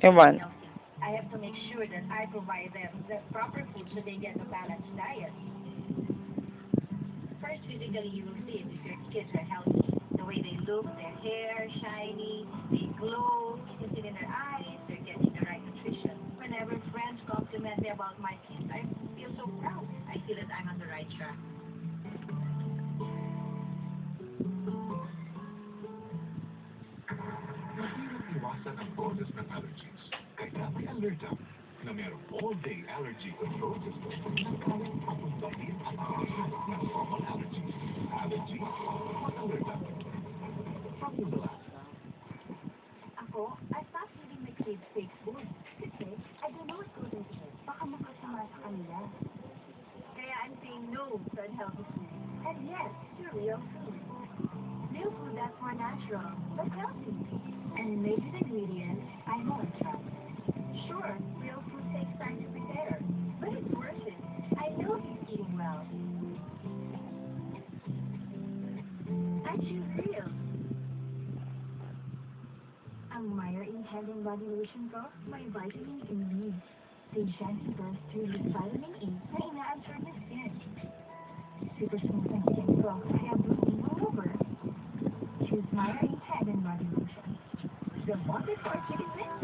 be healthy. I have to make sure that I provide them the proper food so they get a balanced diet. First, physically, you will see if your kids are healthy. The way they look, their hair shiny, they glow, you can see it in their eyes, they're getting the right nutrition. Whenever friends compliment me about my kids, I feel so proud. I feel that I'm on the right track. Mayroong all-day allergy control system ang lahat ng common allergies. Allergy, mag-alert up. From the lab, Ako, I stopped eating my kids' fake food. Kasi, I don't know what goes into it. Baka makasama sa kanila. Kaya I'm saying no to unhealthy food. And yes, to real food. Real food that's more natural, Ang Meyer in Head and Body Lotion ko, may vitamin E. Patiente burst through with vitamin E na ina-absorb ng skin. Super smooth ang skin ko, kaya blooming all over. Choose Meyer in Head and Body Lotion. The wonderful mixes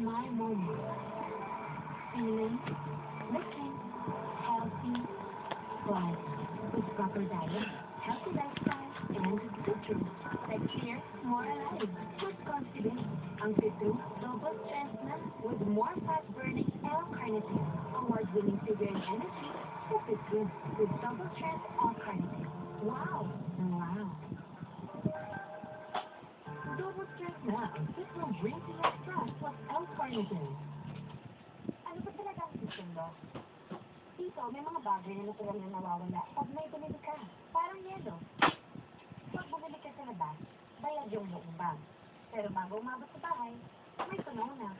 my moment. Feeling, looking, healthy, but with proper diet, healthy lifestyle, and citrus. Next year, more alive. With confidence. Ang citrus, double strength na with more fat-burning L-carnitine. Award-winning figure and energy sa citrus with double strength L-carnitine. Wow! Wow! Double strength ang citrus green bagay na natural na nawawala pag may bumili ka. Parang yelo. Pag bumili ka sa labas, bayad yung buong bag. Pero bago umabot sa bahay, may tunaw na.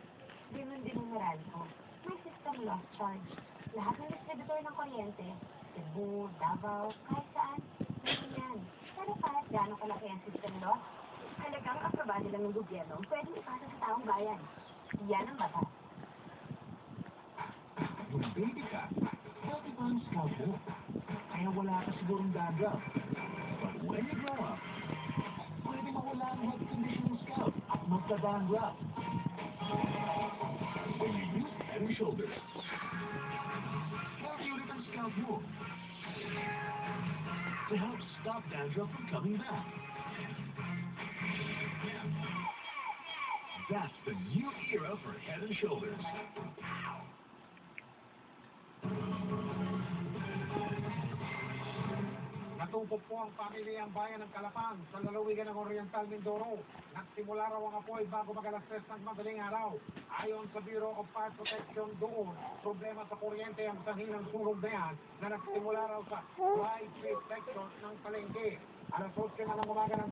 Ganun din ang Meralco. May system loss charge. Lahat ng distributor ng kuryente, Cebu, Davao, kahit saan, meron yan. Pero kahit gaano kalaki ang system loss, halagang aprobado lang ng gobyerno, pwedeng ipasa sa taong bayan. Yan ang batas. Kung ka, ang scalp mo. Kaya wala ka sigurong dandruff. But when you grow up, pwede mawala ang health condition ng scalp at magka-dandruff. When you use Head and Shoulders, healthy ulit ang scalp mo. To help stop dandruff from coming back. That's the new era for Head and Shoulders. Natupok po ang pamilyang bayan ng Kalapang sa lalawigan ng Oriental Mindoro. Nagsimula raw ang apoy bago mag-alas 3 ng madaling araw. Ayon sa Bureau of Fire Protection doon, problema sa kuryente ang sanhin ng sunog na yan na nagsimula raw sa High sector ng Palengke. Alas 8 na ng umaga ng